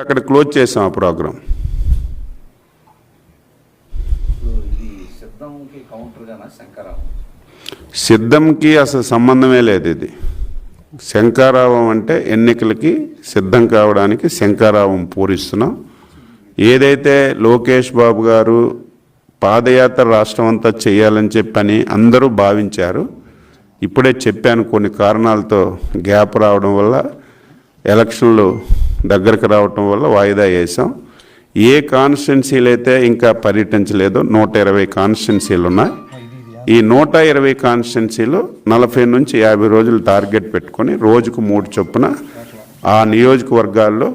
అక్కడ క్లోజ్ చేసాం ఆ ప్రోగ్రాం. ఇప్పుడు ఇది సిద్ధంకి కౌంటర్గానా శంకరావు? సిద్ధంకి అసలు సంబంధమే లేదు ఇది. శంకారావం అంటే ఎన్నికలకి సిద్ధం కావడానికి శంకారావం పూరిస్తున్నాం. ఏదైతే లోకేష్ బాబు గారు పాదయాత్ర రాష్ట్రం అంతా చేయాలని చెప్పని అందరూ భావించారు. ఇప్పుడే చెప్పాను కొన్ని కారణాలతో గ్యాప్ రావడం వల్ల ఎలక్షన్లు దగ్గరకు రావటం వల్ల వాయిదా వేసాం ఏ కాన్స్టిట్యున్సీలు అయితే ఇంకా పర్యటించలేదో నూట ఇరవై కాన్స్టిట్యున్సీలు ఉన్నాయి. ఈ నూట ఇరవై కాన్స్టిట్యున్సీలో నలభై నుంచి యాభై రోజులు టార్గెట్ పెట్టుకొని రోజుకు మూడు చొప్పున ఆ నియోజకవర్గాల్లో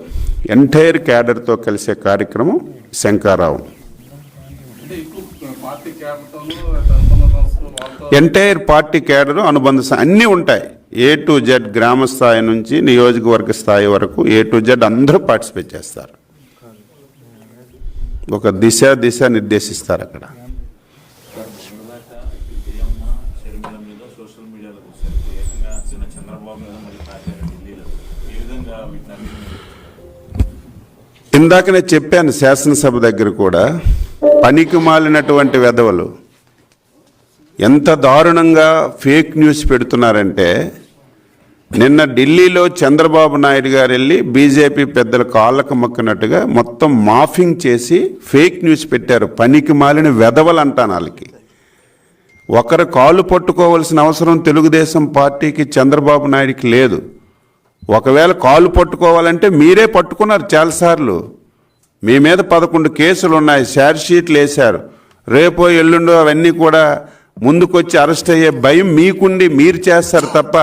ఎంటైర్ క్యాడర్తో కలిసే కార్యక్రమం శంకారావం. ఎంటైర్ పార్టీ క్యాడర్ అనుబంధ అన్నీ ఉంటాయి. ఏ టు జెడ్ గ్రామ స్థాయి నుంచి నియోజకవర్గ స్థాయి వరకు ఏ టు జెడ్ అందరూ పార్టిసిపేట్ చేస్తారు. ఒక దిశ దిశ నిర్దేశిస్తారు అక్కడ. ఇందాక నేను చెప్పాను శాసనసభ దగ్గర కూడా పనికి మాలినటువంటి వెధవలు ఎంత దారుణంగా ఫేక్ న్యూస్ పెడుతున్నారంటే నిన్న ఢిల్లీలో చంద్రబాబు నాయుడు గారు వెళ్ళి బీజేపీ పెద్దల కాళ్ళకు మొక్కినట్టుగా మొత్తం మాఫింగ్ చేసి ఫేక్ న్యూస్ పెట్టారు. పనికి మాలిన వెధవలు అంటాను వాళ్ళకి. ఒకరు కాళ్ళు పట్టుకోవాల్సిన అవసరం తెలుగుదేశం పార్టీకి చంద్రబాబు నాయుడికి లేదు. ఒకవేళ కాళ్ళు పట్టుకోవాలంటే మీరే పట్టుకున్నారు చాలాసార్లు. మీ మీద పదకొండు కేసులు ఉన్నాయి షీట్లు వేశారు. రేపో ఎల్లుండో అవన్నీ కూడా ముందుకొచ్చి అరెస్ట్ అయ్యే భయం మీకుండి మీరు చేస్తారు తప్ప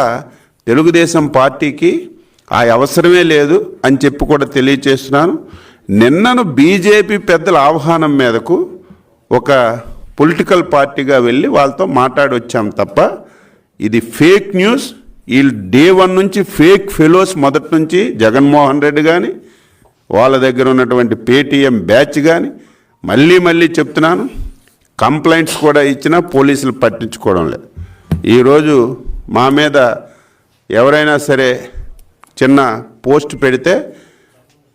తెలుగుదేశం పార్టీకి ఆ అవసరమే లేదు అని చెప్పి కూడా తెలియచేస్తున్నాను. నిన్నను బీజేపీ పెద్దల ఆహ్వానం మీదకు ఒక పొలిటికల్ పార్టీగా వెళ్ళి వాళ్ళతో మాట్లాడి వచ్చాం తప్ప ఇది ఫేక్ న్యూస్. వీళ్ళు డే వన్ నుంచి ఫేక్ ఫెలోస్ మొదటి నుంచి జగన్మోహన్ రెడ్డి కానీ వాళ్ళ దగ్గర ఉన్నటువంటి పేటీఎం బ్యాచ్ కానీ మళ్ళీ మళ్ళీ చెప్తున్నాను కంప్లైంట్స్ కూడా ఇచ్చినా పోలీసులు పట్టించుకోవడం లేదు. ఈరోజు మా మీద ఎవరైనా సరే చిన్న పోస్ట్ పెడితే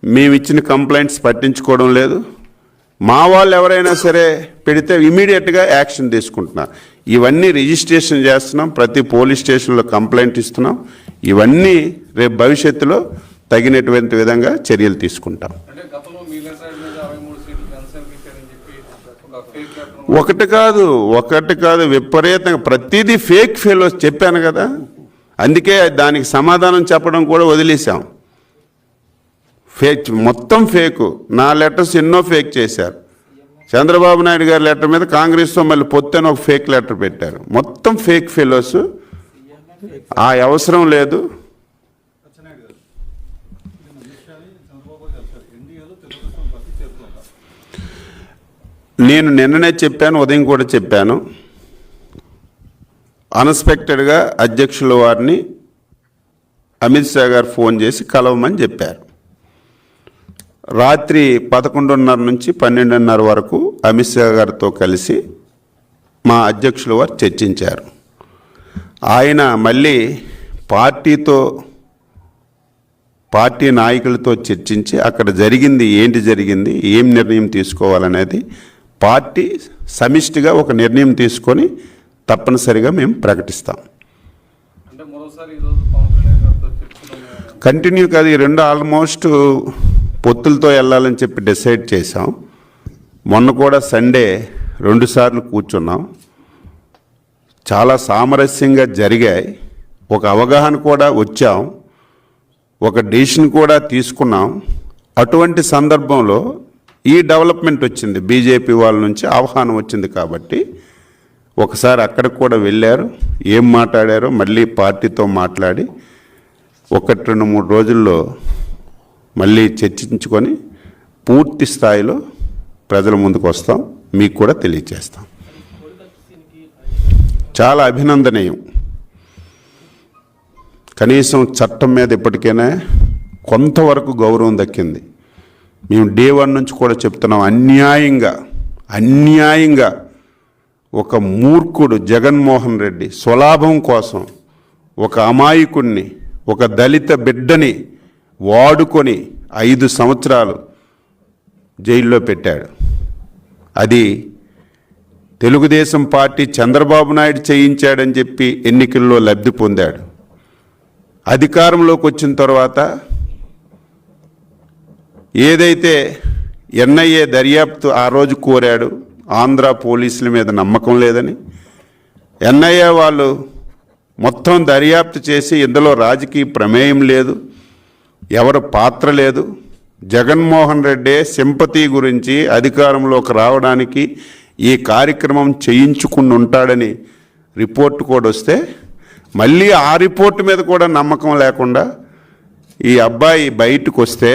మేము ఇచ్చిన కంప్లైంట్స్ పట్టించుకోవడం లేదు. మా వాళ్ళు ఎవరైనా సరే పెడితే ఇమీడియట్గా యాక్షన్ తీసుకుంటున్నాం ఇవన్నీ రిజిస్ట్రేషన్ చేస్తున్నాం ప్రతి పోలీస్ స్టేషన్లో కంప్లైంట్ ఇస్తున్నాం. ఇవన్నీ రేపు భవిష్యత్తులో తగినటువంటి విధంగా చర్యలు తీసుకుంటాం. ఒకటి కాదు ఒకటి కాదు విపరీతంగా ప్రతిదీ ఫేక్ ఫెలోస్ చెప్పాను కదా. అందుకే దానికి సమాధానం చెప్పడం కూడా వదిలేశాం. ఫేక్ మొత్తం ఫేకు నా లెటర్స్ ఎన్నో ఫేక్ చేశారు. చంద్రబాబు నాయుడు గారి లెటర్ మీద కాంగ్రెస్తో మళ్ళీ పొత్తని ఒక ఫేక్ లెటర్ పెట్టారు. మొత్తం ఫేక్ ఫెలోస్ ఆ అవసరం లేదు. నేను నిన్ననే చెప్పాను ఉదయం కూడా చెప్పాను. అన్ఎక్స్పెక్టెడ్గా అధ్యక్షుల వారిని అమిత్ షా గారు ఫోన్ చేసి కలవమని చెప్పారు. రాత్రి పదకొండున్నర నుంచి పన్నెండున్నర వరకు అమిత్ షా గారితో కలిసి మా అధ్యక్షుల వారు చర్చించారు. ఆయన మళ్ళీ పార్టీతో పార్టీ నాయకులతో చర్చించి అక్కడ జరిగింది ఏంటి జరిగింది ఏం నిర్ణయం తీసుకోవాలనేది పార్టీ సమిష్టిగా ఒక నిర్ణయం తీసుకొని తప్పనిసరిగా మేము ప్రకటిస్తాం. కంటిన్యూ కాదు ఈ రెండు ఆల్మోస్ట్ పొత్తులతో వెళ్ళాలని చెప్పి డిసైడ్ చేసాం మొన్న కూడా సండే రెండుసార్లు కూర్చున్నాం. చాలా సామరస్యంగా జరిగాయి. ఒక అవగాహన కూడా వచ్చాం. ఒక డెసిషన్ కూడా తీసుకున్నాం. అటువంటి సందర్భంలో ఈ డెవలప్మెంట్ వచ్చింది. బీజేపీ వాళ్ళ నుంచి ఆహ్వానం వచ్చింది కాబట్టి ఒకసారి అక్కడికి కూడా వెళ్ళారు ఏం మాట్లాడారో మళ్ళీ పార్టీతో మాట్లాడి ఒకటి రెండు మూడు రోజుల్లో మళ్ళీ చర్చించుకొని పూర్తి స్థాయిలో ప్రజల ముందుకు వస్తాం మీకు కూడా తెలియజేస్తాం చాలా అభినందనీయం. కనీసం చట్టం మీద ఇప్పటికైనా కొంతవరకు గౌరవం దక్కింది. మేము డే వన్ నుంచి కూడా చెప్తున్నాం అన్యాయంగా అన్యాయంగా ఒక మూర్ఖుడు జగన్మోహన్ రెడ్డి స్వలాభం కోసం ఒక అమాయకుణ్ణి ఒక దళిత బిడ్డని వాడుకొని ఐదు సంవత్సరాలు జైల్లో పెట్టాడు. అది తెలుగుదేశం పార్టీ చంద్రబాబు నాయుడు చేయించాడని చెప్పి ఎన్నికల్లో లబ్ధి పొందాడు. అధికారంలోకి వచ్చిన తర్వాత ఏదైతే ఎన్ఐఏ దర్యాప్తు ఆ రోజు కోరాడు ఆంధ్ర పోలీసుల మీద నమ్మకం లేదని. ఎన్ఐఏ వాళ్ళు మొత్తం దర్యాప్తు చేసి ఇందులో రాజకీయ ప్రమేయం లేదు ఎవరు పాత్ర లేదు. జగన్మోహన్ రెడ్డి సింపతి గురించి అధికారంలోకి రావడానికి ఈ కార్యక్రమం చేయించుకుని ఉంటాడని రిపోర్ట్ కూడా వస్తే మళ్ళీ ఆ రిపోర్ట్ మీద కూడా నమ్మకం లేకుండా ఈ అబ్బాయి బయటకు వస్తే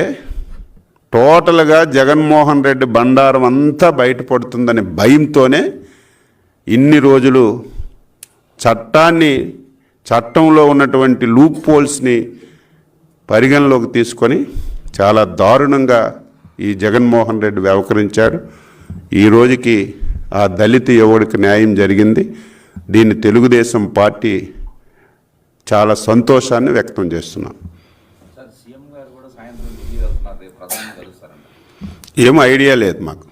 టోటల్గా జగన్మోహన్ రెడ్డి బండారం అంతా బయటపడుతుందనే భయంతోనే ఇన్ని రోజులు చట్టాన్ని చట్టంలో ఉన్నటువంటి లూప్ పోల్స్ని పరిగణలోకి తీసుకొని చాలా దారుణంగా ఈ జగన్మోహన్ రెడ్డి వ్యవహరించాడు ఈ రోజుకి ఆ దళిత యువడికి న్యాయం జరిగింది. దీన్ని తెలుగుదేశం పార్టీ చాలా సంతోషాన్ని వ్యక్తం చేస్తున్నాం సార్ సీఎం గారు కూడా సాయంత్రం ఢిల్లీ వెళ్తున్నారు రేపు ప్రధాని కలుస్తారంట ఏం ఐడియా లేదు మాకు.